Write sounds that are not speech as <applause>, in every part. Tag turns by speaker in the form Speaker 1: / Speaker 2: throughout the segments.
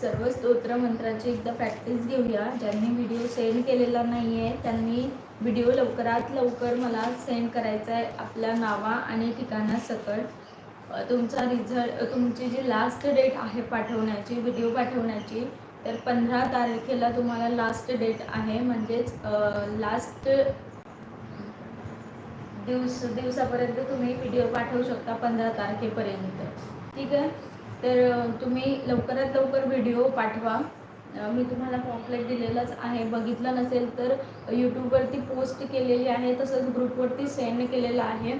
Speaker 1: सर्व स्तोत्र मंत्राची एकदा प्रॅक्टिस घेऊया. ज्यांनी व्हिडिओ सेंड केलेला नाही आहे त्यांनी व्हिडिओ लवकरात लवकर मला सेंड करायचा आहे आपल्या नावा आणि ठिकाणासकट तुमचा रिझल्ट तुमची जी लास्ट डेट आहे पाठवण्याची व्हिडिओ पाठवण्याची तर पंधरा तारखेला तुम्हाला लास्ट डेट आहे. म्हणजेच लास्ट दिवस दिवसापर्यंत तुम्ही व्हिडिओ पाठवू शकता पंधरा तारखेपर्यंत. ठीक आहे? तर तुम्ही लवकरात लवकर व्हिडिओ पाठवा. मी तुम्हाला पॉम्पलेट दिलेलंच आहे. बघितलं नसेल तर यूट्यूबवरती पोस्ट केलेली आहे. तसंच ग्रुपवरती सेंड केलेलं आहे.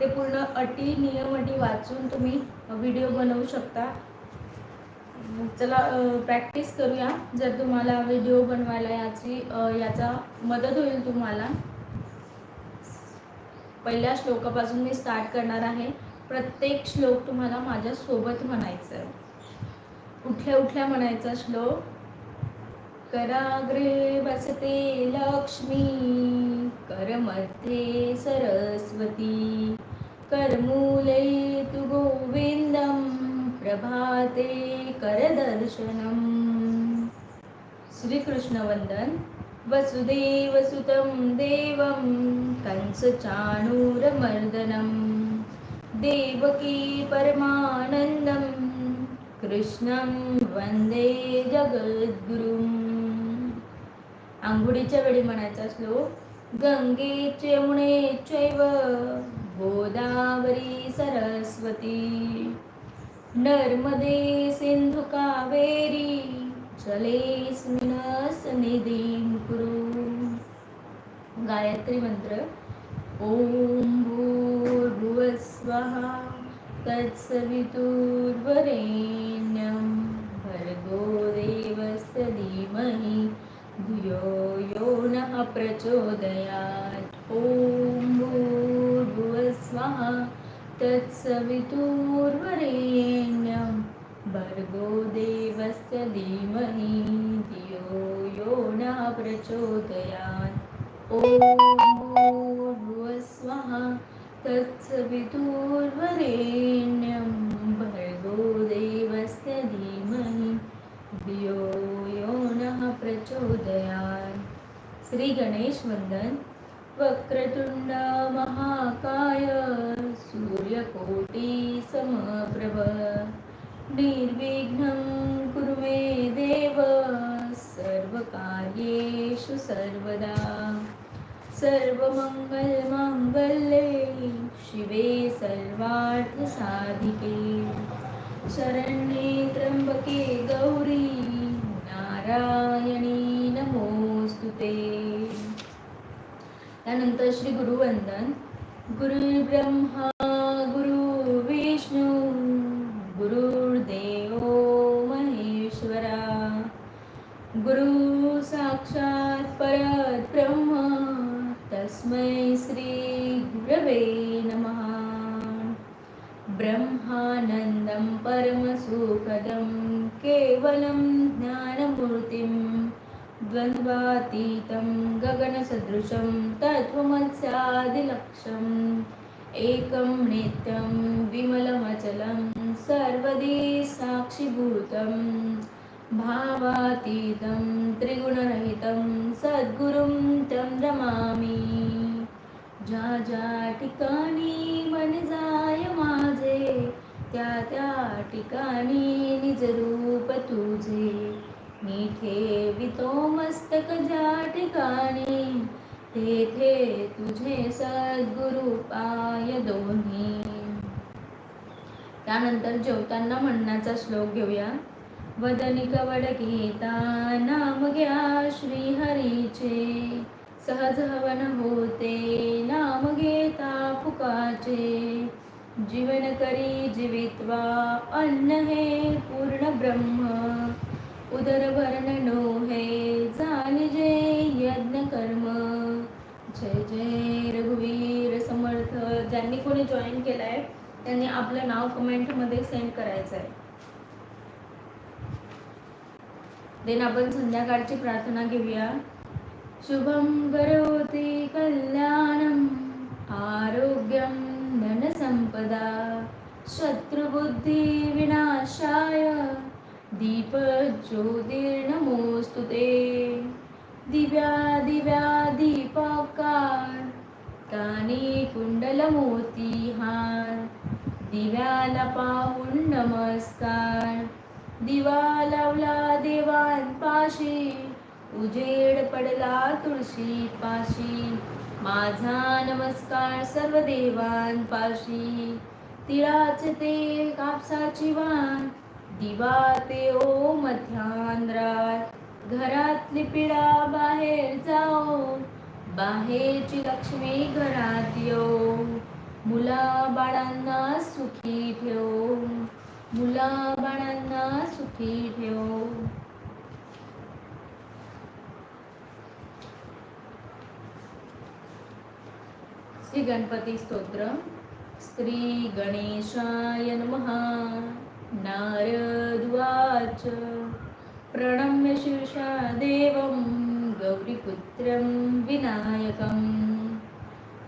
Speaker 1: ते पूर्ण अटी नियम अटी वाचून तुम्ही व्हिडिओ बनवू शकता. चला प्रॅक्टिस करूया. जर तुम्हाला व्हिडिओ बनवायला याची याचा मदत होईल तुम्हाला. पहिल्या श्लोकापासून मी स्टार्ट करणार आहे. प्रत्येक श्लोक तुम्हाला माझ्यासोबत म्हणायचं आहे. उठल्या उठल्या म्हणायचा श्लोक कराग्रे बसते लक्ष्मी करमध्ये सरस्वती करमूले तु गोविंदं प्रभाते करदर्शनम्. श्रीकृष्णवंदन वसुदेवसुतं देवं कंसचाणूरमर्दनं देवकी परमानन्दं कृष्णं वंदे जगद्गुरुम्। आंघोळीच्या वेळी म्हणायचा श्लोक गंगे चेमुणे चैव गोदावरी सरस्वती। नर्मदे सिंधु कावेरी जलेस्मिन कुरु। गायत्री मंत्र ॐ भूर्भुवस्वः तत्सवितुर्वरेण्यं भर्गो देवस्य धीमहि धियो यो नः प्रचोदयात् ॐ भूर्भुवस्वः तत्सवितुर्वरेण्यं भर्गो देवस्य धीमहि धियो यो नः प्रचोदयात् ॐ भूर्भुवस्वः तत्सवितुर्वरेण्यं भर्गो देवस्य धीमहि। धियो यो नः प्रचोदयात्। श्री गणेश वक्रतुंड महाकाय सूर्यकोटिसमप्रभ निर्विघ्नं कुरु मे देव सर्वकार्येषु सर्वदा। सर्वमङ्गलमाङ्गल्ये शिवे सर्वार्थसाधिके शरण्ये त्र्यम्बके गौरी नारायणी नमोस्तु ते। त्यानंतर श्री गुरुवंदन गुरुर्ब्रह्मा तस्मै श्री गुरवे नमः। ब्रह्मानन्दं परमसुखदं केवलं ज्ञानमूर्तिं द्वन्द्वातीतं गगनसदृशं तत्त्वमस्यादिलक्ष्यम् एकं नित्यं विमलमचलं सर्वदी साक्षिभूतं भावातीतं त्रिगुणरहितं सद्गुरुं तं रमामि। ज्या ज्या ठिकाणी मन जाय माझे त्या त्या ठिकाणी निजरूप तुझे। मी ठेवितो मस्तक ज्या ठिकाणी तेथे तुझे सद्गुरु पाय दोन्ही। त्यानंतर जेवताना म्हणण्याचा श्लोक घेऊया। वदनी कवड घेता नाम घ्या श्रीहरीचे. सहज हवन होते नाम घेता फुकाचे. जीवन करी जीवित्वा अन्न हे पूर्ण ब्रह्म. उदर भरण नोहे जाणजे यज्ञ कर्म. जय जय रघुवीर समर्थ. ज्यांनी कोणी जॉईन केलाय त्यांनी आपलं नाव कमेंटमध्ये सेंड करायचं आहे देन आपण संध्याकाळची प्रार्थना घेऊया. शुभं करोति कल्याणम् आरोग्यं धनसम्पदा शत्रुबुद्धिविनाशाय दीप ज्योतिर्नमोस्तु ते। दिव्या दिव्या दीपकार कानी कुंडल हार दिव्याला पाहून नमस्कार दिवा लावला देवांपाशी उजेड पडला तुळशी पाशी. माझा नमस्कार सर्व देवांपाशी तिळाचे तेल कापसाची वाण दिवा ते ओ मध्यांद्रात घरातली पिढा बाहेर जाओ बाहेरची लक्ष्मी घरात येऊ मुला बाळांना सुखी ठेवू मुला बाळांना सुखी ठेव. श्री गणपती स्तोत्र श्री गणेशाय नमहा नारद्वाच प्रणम्य शीर्षा देवं गौरीपुत्रं विनायकं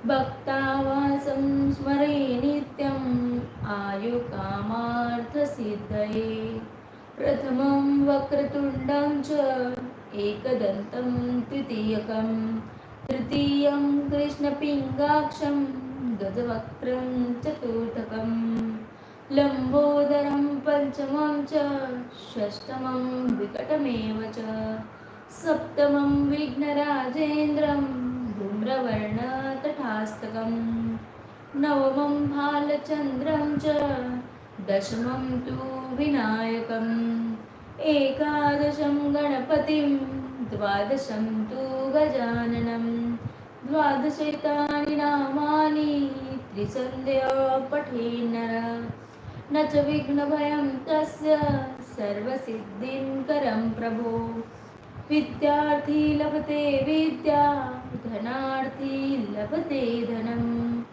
Speaker 1: भक्तावासं स्मरे नित्यम्. आयुकामार्थसिद्धये प्रथमं वक्रतुण्डं च एकदन्तं तृतीयकं। तृतीयं कृष्णपिङ्गाक्षं गजवक्त्रं चतुर्थकं लम्बोदरं पञ्चमं च षष्ठमं विकटमेव च। सप्तमं विघ्नराजेन्द्रं धूम्रवर्णतटास्तकम्। नवमं भालचन्द्रं च दशमं तु विनायकम् एकादशं गणपतिं द्वादशं तु गजाननं द्वादशतानि नामानि त्रिसन्ध्या पठेन्नर न च विघ्नभयं तस्य सर्वसिद्धिं करं प्रभो। विद्यार्थी लभते विद्या धनार्थी लभते धनम्।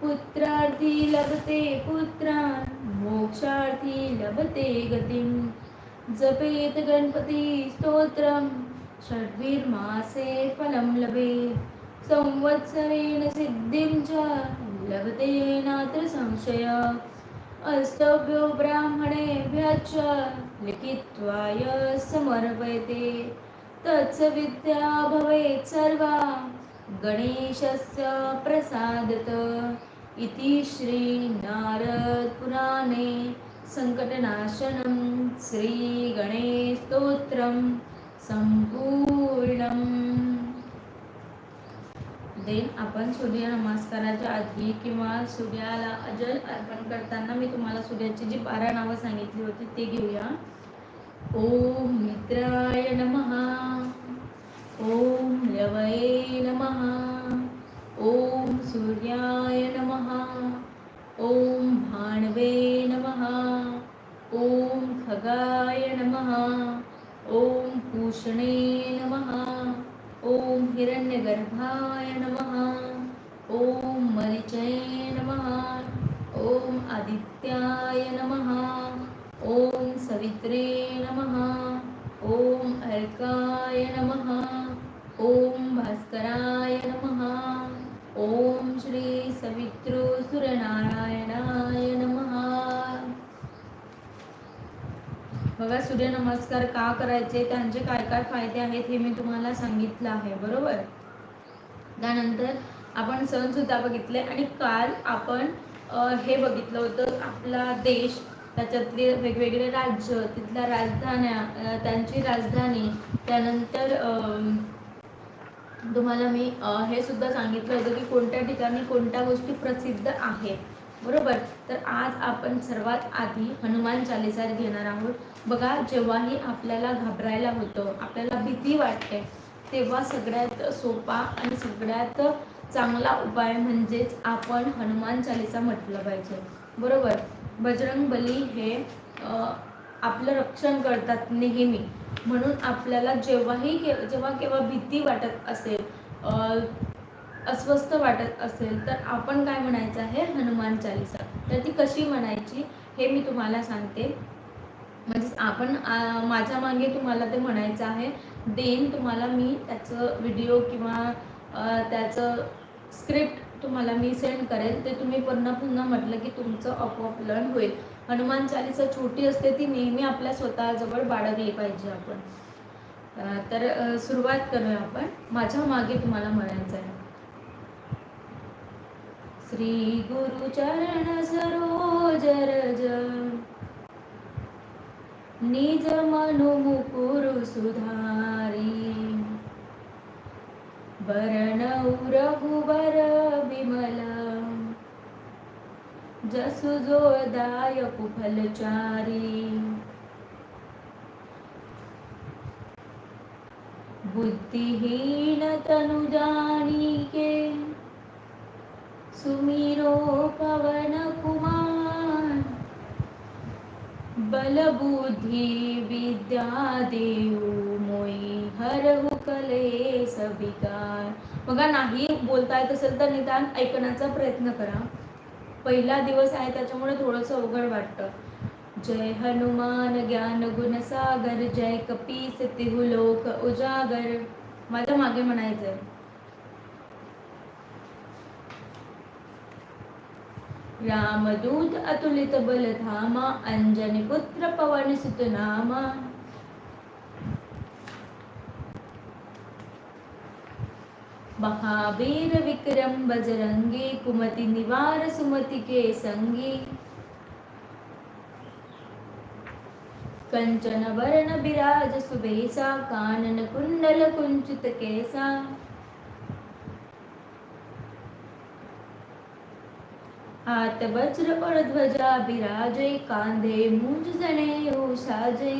Speaker 1: पुत्रार्थी लभते पुत्रान मोक्षार्थी लभते गतिं जपेत गणपती स्तोत्रम षड्भिर्मासे फलं लभे. संवत्सरेण सिद्धिं च लभते नात्र संशय. अस्तभ्यो ब्राह्मणेभ्यश्च लिखित्वाय समर्पयते. तत्सविद्या भवेत् सर्वा गणेशस्य प्रसादत. इति श्रीनारदपुराणे सङ्कटनाशनं श्रीगणेस्तोत्रं संपूर्णम् देन आपण सूर्य नमस्काराच्या आधी किंवा सूर्याला अजल अर्पण करताना मी तुम्हाला सूर्याची जी बारा नावं सांगितली होती ते घेऊया. ओम मित्राय नमः. ओम लवये नमः. ॐ सूर्याय नमः ॐ भाणवे नमः ॐ खगाय नमः ॐ पूषणे नमः ॐ हिरण्यगर्भाय नमः ॐ मरिचये नमः ॐ आदित्याय नमः ॐ सवित्रे नमः ॐ अर्काय नमः ॐ भास्कराय नमः। ओम श्री सवित्र सुरनारायणाय नमः. बघा सूर्यनमस्कार का करायचे? त्यांचे काय काय फायदे आहेत हे मी तुम्हाला सांगितलं आहे बरोबर? त्यानंतर आपण सण सुद्धा बघितले आणि काल आपण हे बघितलं होतं आपला देश त्याच्यातले वेगवेगळे राज्य तिथल्या राजधान्या त्यांची राजधानी त्यानंतर अं तुम्हाला मी हे सुद्धा सांगितलं होतं की कोणत्या ठिकाणी कोणत्या गोष्टी प्रसिद्ध आहेत बरोबर? तर आज आपण सर्वात आधी हनुमान चालिसा घेणार आहोत. बघा जेव्हाही आपल्याला घाबरायला होतं आपल्याला भीती वाटते तेव्हा सगळ्यात सोपा आणि सगळ्यात चांगला उपाय म्हणजेच आपण हनुमान चालिसा म्हटलं पाहिजे. बरोबर? बजरंग बली हे आपलं रक्षण करतात नेहमी. म्हणून आपल्याला जेव्हाही के जेव्हा केव्हा भीती वाटत असेल अस्वस्थ वाटत असेल तर आपण काय म्हणायचं आहे? हनुमान चालिसा. तर ती कशी म्हणायची? हे मी तुम्हाला सांगते. म्हणजेच आपण माझ्या मागे तुम्हाला ते म्हणायचं आहे. देन तुम्हाला मी त्याचं व्हिडिओ किंवा त्याचं स्क्रिप्ट तुम्हाला मी सेंड करेल. ते तुम्ही पुन्हा पुन्हा म्हटलं की तुमचं आपोआप लर्न होईल. हनुमान चालिसा छोटी असते ती नेहमी आपल्या स्वतःजवळ बाळगली पाहिजे आपण. तर सुरुवात करूया आपण. माझ्या मागे तुम्हाला म्हणायचं आहे. श्री गुरु चरण सरोज रज. निज मनु मुकुर सुधारी. बरणौ रघुबर विमल। जसु जो दायकु फलचारी बुद्धिहीन तनु जानिके सुमिरो पवन कुमार। बल बुद्धि विद्या देऊ मोई हरहु कलेस सविकार बघा नाही बोलता येत असेल तर निदान ऐकण्याचा प्रयत्न करा. पहिला दिवस आहे त्याच्यामुळे थोडंसं अवघड वाटतं. जय हनुमान ज्ञान गुण सागर जय कपीस तिहु लोक उजागर. माझ्या मागे म्हणायचंय. रामदूत अतुलित बलधामा अंजनी पुत्र पवन सुतनामा. महावीर विक्रम बजरंगी कुमति निवार सुमति के संगी कंचन वर्ण विराज सुबेसा कानन कुंडल कुंचित केसा हात वज्र और ध्वजा विराजे कांधे मुंज जने साजे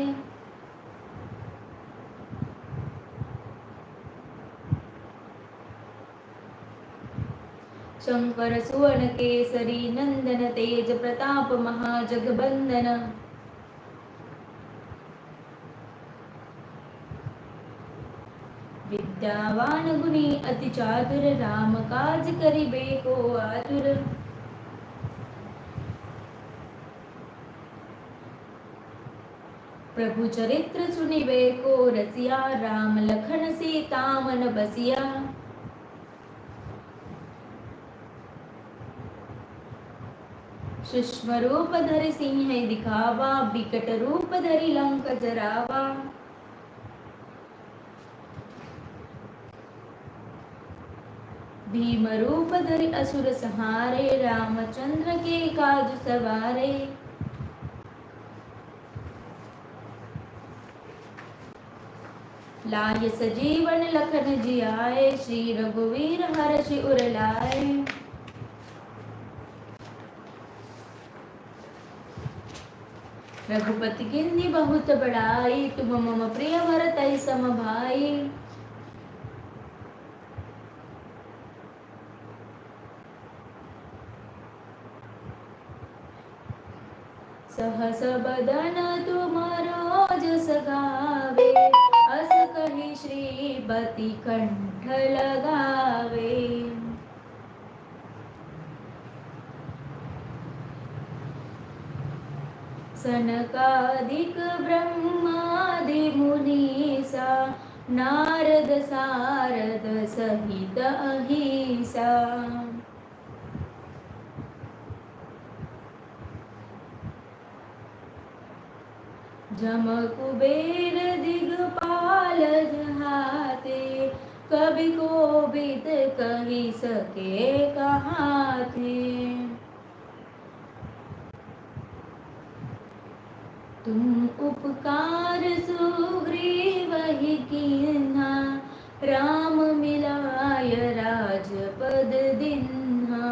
Speaker 1: शंकर सुवन केसरी नंदन तेज प्रताप महाजगबंदन। विद्यावान गुणी अति चातुर राम काज करिबे को आतुर। प्रभु चरित्र सुनिबे को रसिया राम लखन सीता मन बसिया। सूक्ष्म रूप धरि सिंह दिखावा विकट रूप धरि लंक जरावा भीम रूप धरि असुर सहारे रामचंद्र के काज सवारे लाय सजीवन लखन जियाए श्री रघुवीर हर उर लाए रघुपति किन्नी बहुत बड़ाई तुम मम प्रिय भरत सम भाई। सहस बदन तुम रोज सगावे अस कही श्रीपति कंठ लगावे सनकादिक ब्रह्मादिमुनीसा नारद सारद सहित अहिसा। जम कुबेर दिगपाल जहाते कभी को बीत कही सके कहाँ थे तुम उपकार सुग्रीव ही राम मिलाय राजपद दिन्हा।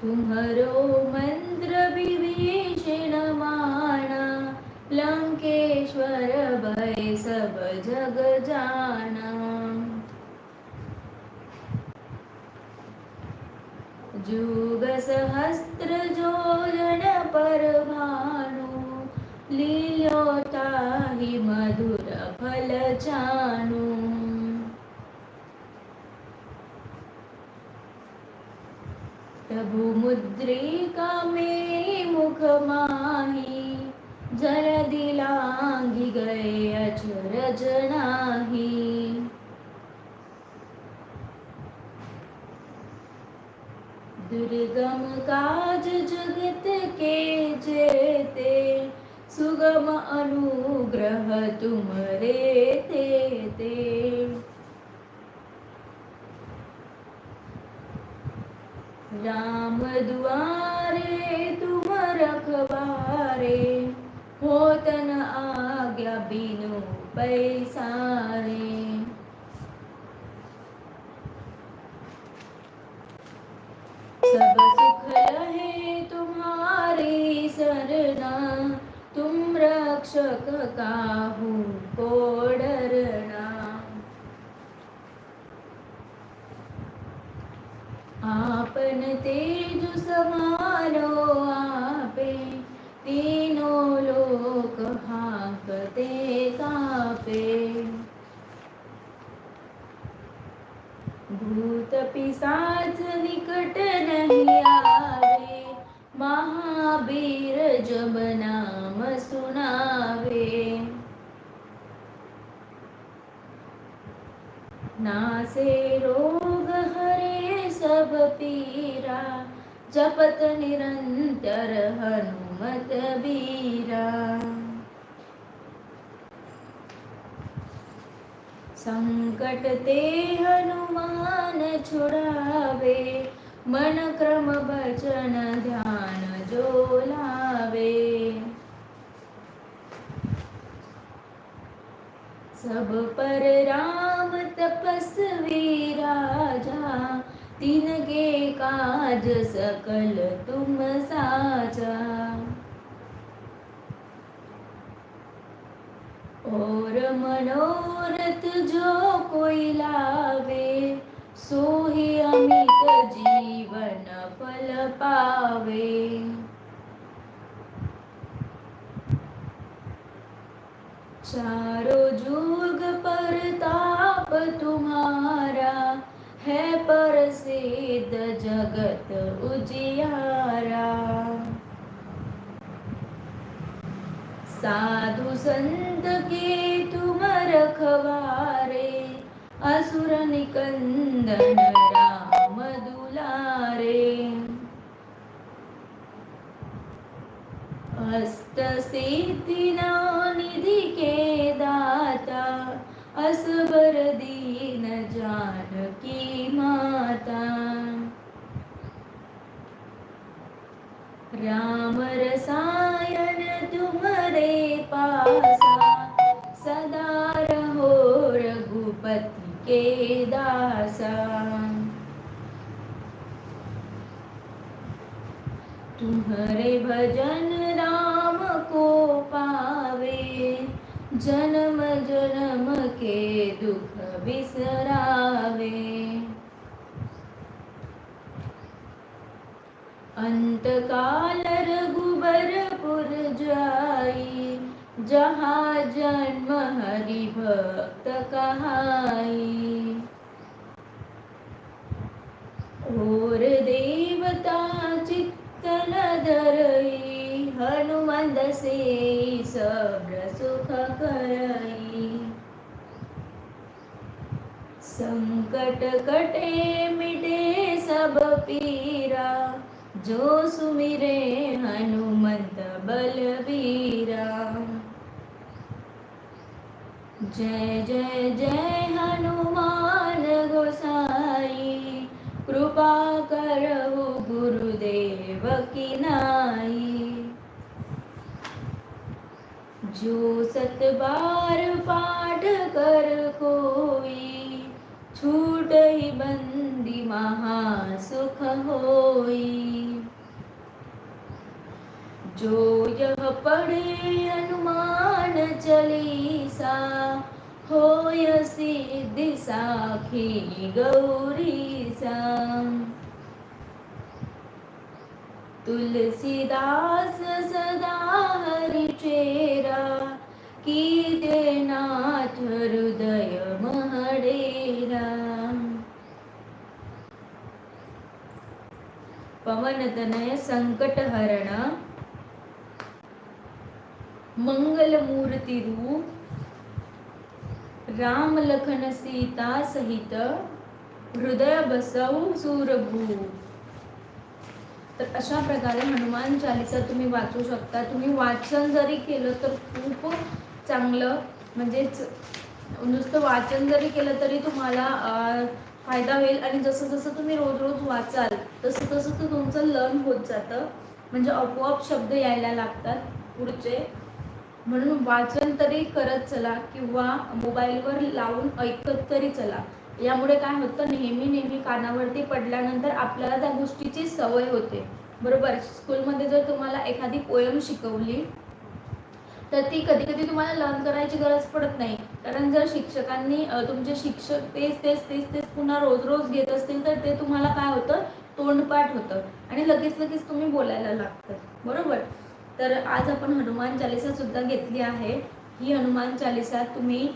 Speaker 1: तुम्हरो मंत्र विभीषण माना लंकेश्वर भय सब जग जाना जुग सहस्त्र जोजन पर भानु लीलोताहि मधुर फल जानु प्रभु मुद्रिका मेरी मुख माही जर दिलांगी गए अचरज नाही। दुर्गम काज जगत के जेते सुगम अनुग्रह तुम रे ते ते राम दुआरे तुम रखवारे होतन आज्ञा बिनु पैसारे। सब सुख रहे तुम्हारी सरना। तुम रक्षक काहू को डरना। आपन तेज समारो आपे। तीनों लोक हाकते कापे। पिसाच निकट आवे। महावीर जब नाम सुनावे। नासे रोग हरे सब पीरा जपत निरंतर हनुमत बीरा संकट ते हनुमान छुड़ावे मन क्रम भजन ध्यान जो लावे सब पर राम तपस्वी राजा तिनके काज सकल तुम साजा और मनोरथ जो कोई लावे सोही अमित जीवन फल पावे। चारों जुग पर ताप तुम्हारा, है पर प्रसिद्ध जगत उजियारा साधु संत के तुम रखवारे असुर निकंदन राम दुलारे। अस्त सिद्धि निधि के दाता असबर दीन जानकी माता राम रसायन तुम्हारे पासा सदा रहो रघुपति के दासा। तुम्हारे भजन राम को पावे जन्म जन्म के दुख बिसरावे। अंतकाल रघुबरपुर जाई जहाँ जन्म हरि भक्त कहाई। और देवता चित्तन धरई हनुमंत से सब सुख करई। संकट कटे मिटे सब पीरा जो सुमिरे हनुमंत बलवीरा। जय जय जय हनुमान गोसाई कृपा करहु गुरुदेव की नाई। जो सत बार पाठ कर कोई छूट ही बंदी महा सुख होई। जो यह पढ़े हनुमान चालीसा होय सिद्धि साखी गौरी सा तुलसीदास सदा हरि चेरा की देनाथ हृदय महडेरा पवन तनय संकट हरण मंगलमूर्ती रूप राम लखन सीता सहित हृदय बसव सूरभू तर अशा प्रकारे हनुमान चालिसा तुम्ही वाचू शकता. तुम्ही वाचन जरी केलं तर खूप चांगलं. म्हणजेच नुसतं वाचन जरी केलं तरी तुम्हाला फायदा होईल. आणि जसं जसं तुम्ही रोज रोज वाचाल तसं तसं ते तुमचं लर्न होत जातं. म्हणजे आपोआप शब्द यायला लागतात पुढचे. म्हणून वाचन तरी करत चला किंवा मोबाईलवर लावून ऐकत तरी चला. यामुळे काय होतं नेहमी नेहमी कानावरती पडल्यानंतर आपल्याला त्या गोष्टीची सवय होते. बरोबर? स्कूलमध्ये जर तुम्हाला एखादी पोयम शिकवली तर ती कधी कधी तुम्हाला लर्न करायची गरज पडत नाही. कारण जर शिक्षकांनी तुमचे शिक्षक तेच तेच तेच तेच पुन्हा रोज रोज घेत असतील तर ते तुम्हाला काय होतं? तोंडपाठ होतं. आणि लगेच लगेच तुम्ही बोलायला लागतं बरोबर? तर आज आपण हनुमान चालिसा सुद्धा घेतली आहे. ही हनुमान चालिसा तुम्ही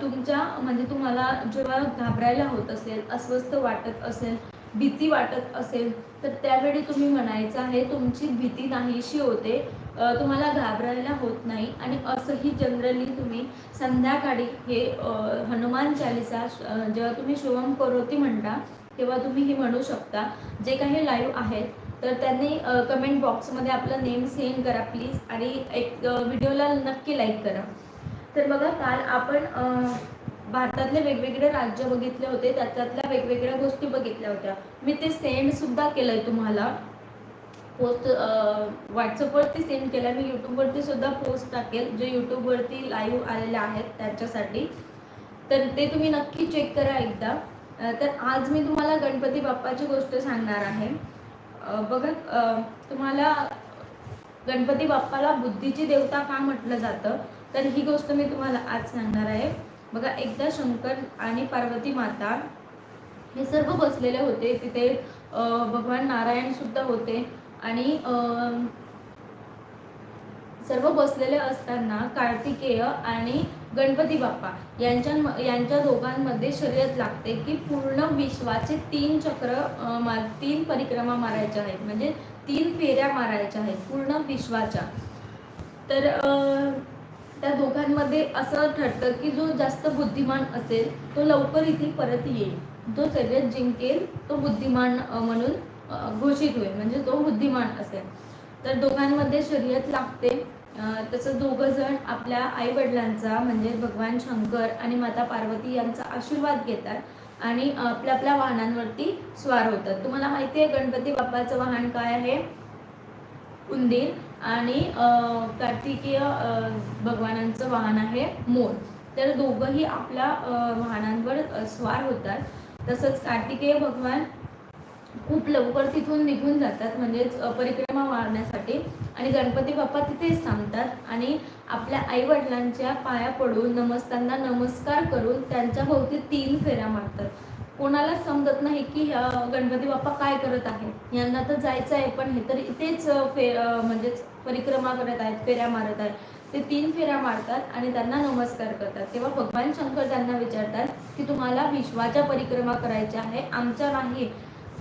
Speaker 1: तुमच्या म्हणजे तुम्हाला जेव्हा घाबरायला होत असेल अस्वस्थ वाटत असेल भीती वाटत असेल तर त्यावेळी तुम्ही म्हणायचं आहे तुमची भीती नाहीशी होते तुम्हाला घाबरायला होत नाही आणि असंही जनरली तुम्ही संध्याकाळी हे हनुमान चालिसा जेव्हा तुम्ही शिवम करोती म्हणता तेव्हा तुम्ही हे म्हणू शकता. जे काही लाईव्ह आहेत तर त्यांनी कमेंट बॉक्समध्ये आपलं नेम सेंड करा प्लीज आणि एक व्हिडिओला नक्की लाईक करा. तर बघा काल आपण भारतातले वेगवेगळे राज्य बघितले होते त्याच्यातल्या वेगवेगळ्या गोष्टी बघितल्या होत्या. मी ते सेंडसुद्धा केलं आहे तुम्हाला. पोस्ट व्हॉट्सअपवरती सेंड केलं मी यूट्यूबवरती सुद्धा पोस्ट टाकेल जे यूट्यूबवरती लाईव्ह आलेले आहेत त्याच्यासाठी. तर ते तुम्ही नक्की चेक करा एकदा. तर आज मी तुम्हाला गणपती बाप्पाची गोष्ट सांगणार आहे. बघा तुम्हाला गणपती बाप्पाला बुद्धीची देवता का म्हटलं जातं? तर ही गोष्ट मी तुम्हाला आज सांगणार आहे. बघा एकदा शंकर आणि पार्वती माता हे सर्व बसलेले होते. तिथे भगवान नारायण सुद्धा होते. आणि सर्व बसलेले असताना कार्तिकेय आणि गणपती बाप्पा यांच्या यांच्या दोघांमध्ये शर्यत लागते की पूर्ण विश्वाचे तीन चक्र मा तीन परिक्रमा मारायच्या आहेत. म्हणजे तीन फेऱ्या मारायच्या आहेत पूर्ण विश्वाच्या. तर त्या दोघांमध्ये असं ठरतं की जो जास्त बुद्धिमान असेल तो लवकर इथे परत येईल. जो शर्यत जिंकेल तो बुद्धिमान म्हणून घोषित होईल. म्हणजे तो बुद्धिमान असेल. तर दोघांमध्ये शर्यत लागते. तसंच तसं दोघं जण आपल्या आईवडिलांचा म्हणजे भगवान शंकर आणि माता पार्वती यांचा आशीर्वाद घेतात आणि आपल्या आपल्या वाहनांवरती स्वार होतात. तुम्हाला माहिती आहे गणपती बाप्पाचं वाहन काय आहे? उंदीर आणि कार्तिकीय भगवानांचं वाहन आहे मोर. तर दोघंही आपल्या वाहनांवर स्वार होतात. तसंच कार्तिकेय भगवान खूप लवकर तिथून निघून जातात म्हणजेच परिक्रमा मारण्यासाठी. आणि गणपती बाप्पा तिथेच थांबतात आणि आपल्या आईवडिलांच्या पाया पडून नमस्तांना नमस्कार करून त्यांच्या भोवती तीन फेऱ्या मारतात. कोणाला समजत नाही की ह्या गणपती बाप्पा काय करत आहेत. यांना तर जायचं आहे पण हे तर इथेच फे म्हणजेच परिक्रमा करत आहेत फेऱ्या मारत आहेत. ते तीन फेऱ्या मारतात आणि त्यांना नमस्कार करतात. तेव्हा भगवान शंकर त्यांना विचारतात की तुम्हाला विश्वाच्या परिक्रमा करायच्या आहे आमच्या नाही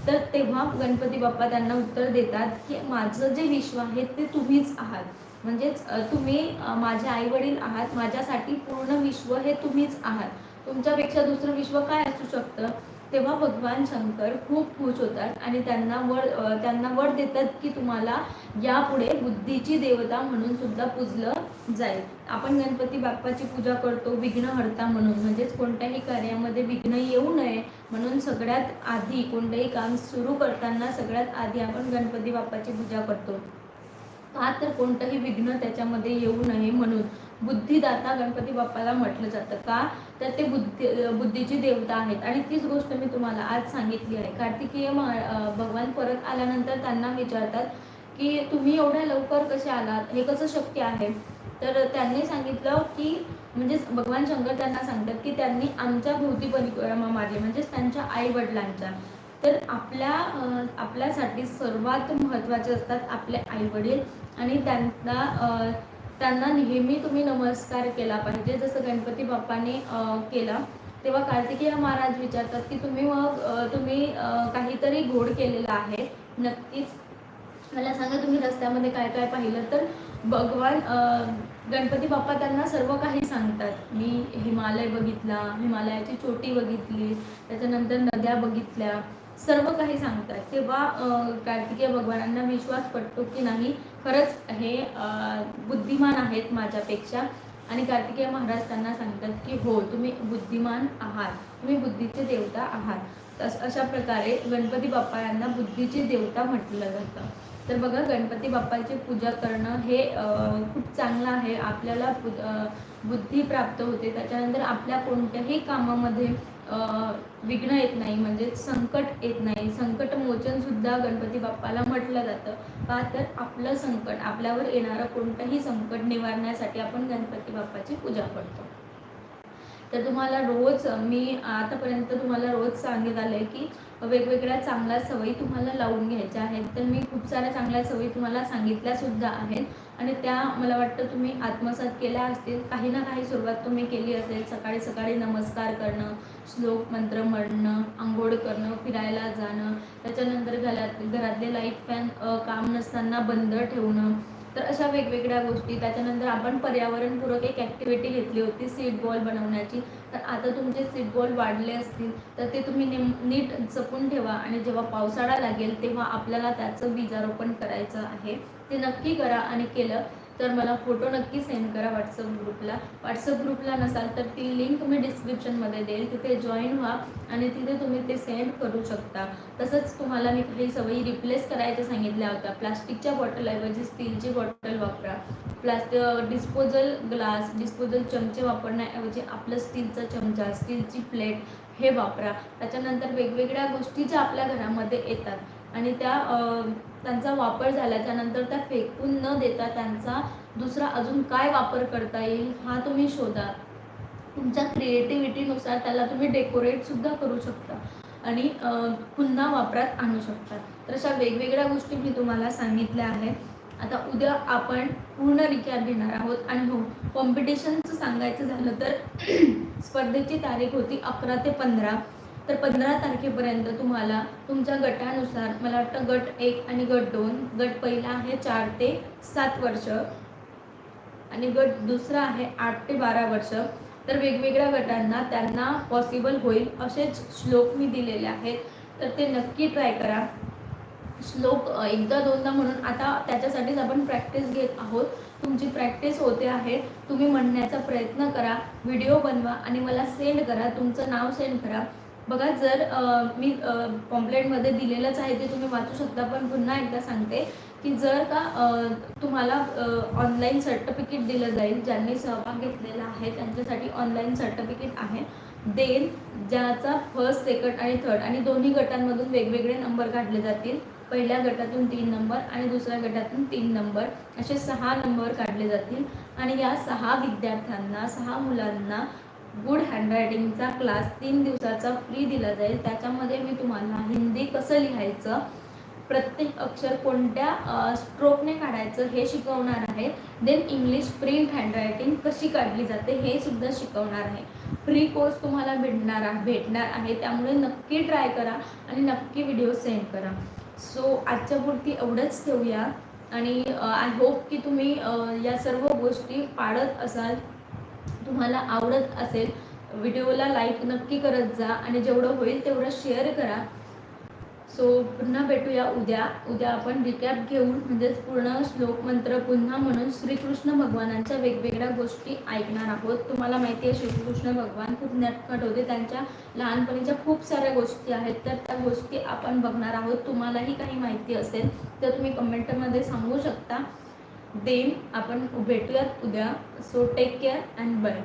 Speaker 1: तर तेव्हा गणपती बाप्पा त्यांना उत्तर देतात की माझं जे विश्व आहे ते तुम्हीच आहात. म्हणजेच तुम्ही माझे आई वडील आहात माझ्यासाठी पूर्ण विश्व हे तुम्हीच आहात. तुमच्यापेक्षा दुसरं विश्व काय असू शकतं? तेव्हा भगवान शंकर खूप खुश होतात आणि त्यांना वर त्यांना वर देतात की तुम्हाला यापुढे बुद्धीची देवता म्हणून सुद्धा पूजलं जाईल. आपण गणपती बाप्पाची पूजा करतो विघ्नहर्ता म्हणून. म्हणजेच कोणत्याही कार्यामध्ये विघ्न येऊ नये म्हणून सगळ्यात आधी कोणतंही काम सुरू करताना सगळ्यात आधी आपण गणपती बाप्पाची पूजा करतो. का तर कोणतंही विघ्न त्याच्यामध्ये येऊ नये म्हणून. बुद्धिदाता गणपती बाप्पाला म्हटलं जातं. का? तर ते बुद्धी बुद्धीची देवता आहेत. आणि तीच गोष्ट मी तुम्हाला आज सांगितली आहे. कार्तिकीय महा भगवान परत आल्यानंतर त्यांना विचारतात की तुम्ही एवढ्या लवकर कसे आलात? हे कसं शक्य आहे? तर त्यांनी सांगितलं की म्हणजे भगवान शंकर त्यांना सांगतात की त्यांनी आमच्या भोवती परिक्रमा मारली म्हणजेच त्यांच्या आई वडिलांच्या तर आपल्या आपल्यासाठी सर्वात महत्त्वाचे असतात आपले आई वडील आणि त्यांना त्यांना नेहमी तुम्ही नमस्कार केला पाहिजे. जसं गणपती बाप्पाने केला तेव्हा कार्तिकेय महाराज विचारतात की तुम्ही मग तुम्ही काहीतरी गोड केलेलं आहे नक्कीच. मला सांगा तुम्ही रस्त्यामध्ये काय काय पाहिलं? तर भगवान गणपती बाप्पा त्यांना सर्व काही सांगतात. मी हिमालय बघितला हिमालयाची चोटी बघितली त्याच्यानंतर नद्या बघितल्या सर्व काही सांगतात. तेव्हा कार्तिकीय भगवानांना विश्वास पडतो की नाही खरंच हे बुद्धिमान आहेत माझ्यापेक्षा. आणि कार्तिकीय महाराज त्यांना सांगतात की हो तुम्ही बुद्धिमान आहात. तुम्ही बुद्धीचे देवता आहात. तस अशा प्रकारे गणपती बाप्पा यांना बुद्धीचे देवता म्हटलं जातं. तर बघा गणपती बाप्पाची पूजा करणं हे खूप चांगलं आहे. आपल्याला बु- बुद्धी प्राप्त होते. त्याच्यानंतर आपल्या कोणत्याही कामामध्ये विघ्न येत नाही. म्हणजे संकट येत नाही. संकट मोचन सुद्धा गणपती बाप्पाला म्हटलं जातं. का तर आपलं संकट आपल्यावर येणारं कोणतंही संकट निवारण्यासाठी आपण गणपती बाप्पाची पूजा करतो. तर तुम्हाला रोज मी आतापर्यंत तुम्हाला रोज सांगत आले की वेगवेगळ्या चांगल्या सवयी तुम्हाला लावून घ्यायच्या आहेत. तर मी खूप साऱ्या चांगल्या सवयी तुम्हाला सांगितल्या सुद्धा आहेत. आणि त्या मला वाटतं तुम्ही आत्मसात केल्या असतील. काही ना काही सुरुवात तुम्ही केली असेल. सकाळी सकाळी नमस्कार करणं श्लोक मंत्र म्हणणं आंघोळ करणं फिरायला जाणं त्याच्यानंतर घरात घरातले लाइट फॅन काम नसताना बंद ठेवणं तर अशा वेगवेगळ्या गोष्टी. त्याच्यानंतर आपण पर्यावरणपूरक एक ॲक्टिव्हिटी घेतली होती सीट बॉल बनवण्याची. तर आता तुमचे सीट बॉल वाढले असतील तर ते तुम्ही नेम नीट जपून ठेवा आणि जेव्हा पावसाळा लागेल तेव्हा आपल्याला त्याचं बीजारोपण करायचं आहे. ते नक्की करा आणि केलं तर मला फोटो नक्की सेंड करा व्हॉट्सअप ग्रुपला. व्हॉट्सअप ग्रुपला नसाल तर ती लिंक मी डिस्क्रिप्शनमध्ये देईल. तिथे जॉईन व्हा आणि तिथे तुम्ही ते सेंड करू शकता. तसंच तुम्हाला मी काही सवयी रिप्लेस करायच्या सांगितल्या होत्या. प्लास्टिकच्या बॉटलऐवजी स्टीलची बॉटल वापरा. प्लास्टिक डिस्पोजल ग्लास डिस्पोजल चमचे वापरण्याऐवजी आपलं स्टीलचा चमचा स्टीलची प्लेट हे वापरा. त्याच्यानंतर वेगवेगळ्या गोष्टी ज्या आपल्या घरामध्ये येतात आणि त्या त्यांचा वापर झाला त्यानंतर त्या फेकून न देता त्यांचा दुसरा अजून काय वापर करता येईल हा तुम्ही शोधा. तुमच्या क्रिएटिव्हिटीनुसार त्याला तुम्ही डेकोरेटसुद्धा करू शकता आणि पुन्हा वापरात आणू शकता. तर अशा वेगवेगळ्या गोष्टी मी तुम्हाला सांगितल्या आहेत. आता उद्या आपण पूर्ण रिकॅप घेणार आहोत आणि हो कॉम्पिटिशनचं सांगायचं झालं तर <clears throat> स्पर्धेची तारीख होती अकरा ते पंधरा. तर पंधरा तारखेपर्यंत तुम्हाला तुमच्या गटानुसार मला वाटतं गट एक आणि गट दोन गट पहिला आहे चार ते सात वर्ष आणि गट दुसरा आहे आठ ते बारा वर्ष. तर वेगवेगळ्या गटांना त्यांना पॉसिबल होईल असेच श्लोक मी दिलेले आहेत. तर ते नक्की ट्राय करा. श्लोक एकदा दोनदा म्हणून आता त्याच्यासाठीच आपण प्रॅक्टिस घेत आहोत. तुमची प्रॅक्टिस होते आहे. तुम्ही म्हणण्याचा प्रयत्न करा. व्हिडिओ बनवा आणि मला सेंड करा. तुमचं नाव सेंड करा. बघा जर मी पॉम्पलेटमध्ये दिलेलंच आहे ते तुम्ही वाचू शकता पण पुन्हा एकदा सांगते की जर का तुम्हाला ऑनलाईन सर्टिफिकेट दिलं जाईल ज्यांनी सहभाग घेतलेला आहे त्यांच्यासाठी ऑनलाईन सर्टिफिकेट आहे देन ज्याचा फर्स्ट सेकंड आणि थर्ड आणि दोन्ही गटांमधून वेगवेगळे नंबर काढले जातील. पहिल्या गटातून तीन नंबर आणि दुसऱ्या गटातून तीन नंबर असे सहा नंबर काढले जातील. आणि या सहा विद्यार्थ्यांना सहा मुलांना गुड हँडरायटिंगचा क्लास तीन दिवसाचा फ्री दिला जाईल. त्याच्यामध्ये मी तुम्हाला हिंदी कसं लिहायचं प्रत्येक अक्षर कोणत्या स्ट्रोकने काढायचं हे शिकवणार आहे. देन इंग्लिश प्रिंट हँडरायटिंग कशी काढली जाते हे सुद्धा शिकवणार आहे. फ्री कोर्स तुम्हाला भेटणार आहे भेटणार आहे. त्यामुळे नक्की ट्राय करा आणि नक्की व्हिडिओ सेंड करा. सो आजच्या पुरती एवढंच ठेवूया. आणि आय होप की तुम्ही या सर्व गोष्टी पाळत असाल. तुम्हाला आवडत असेल व्हिडिओला लाईक नक्की करत जा आणि जेवढं होईल तेवढं शेअर करा. सो पुन्हा भेटूया उद्या. उद्या आपण रिकॅप घेऊन म्हणजेच पूर्ण श्लोक मंत्र पुन्हा म्हणून श्रीकृष्ण भगवानांच्या वेगवेगळ्या गोष्टी ऐकणार आहोत. तुम्हाला माहिती आहे श्रीकृष्ण भगवान खूप नटखट होते त्यांच्या लहानपणीच्या खूप साऱ्या गोष्टी आहेत. तर त्या गोष्टी आपण बघणार आहोत. तुम्हालाही काही माहिती असेल तर तुम्ही कमेंटमध्ये सांगू शकता. देन आपण भेटूयात उद्या. So take care and bye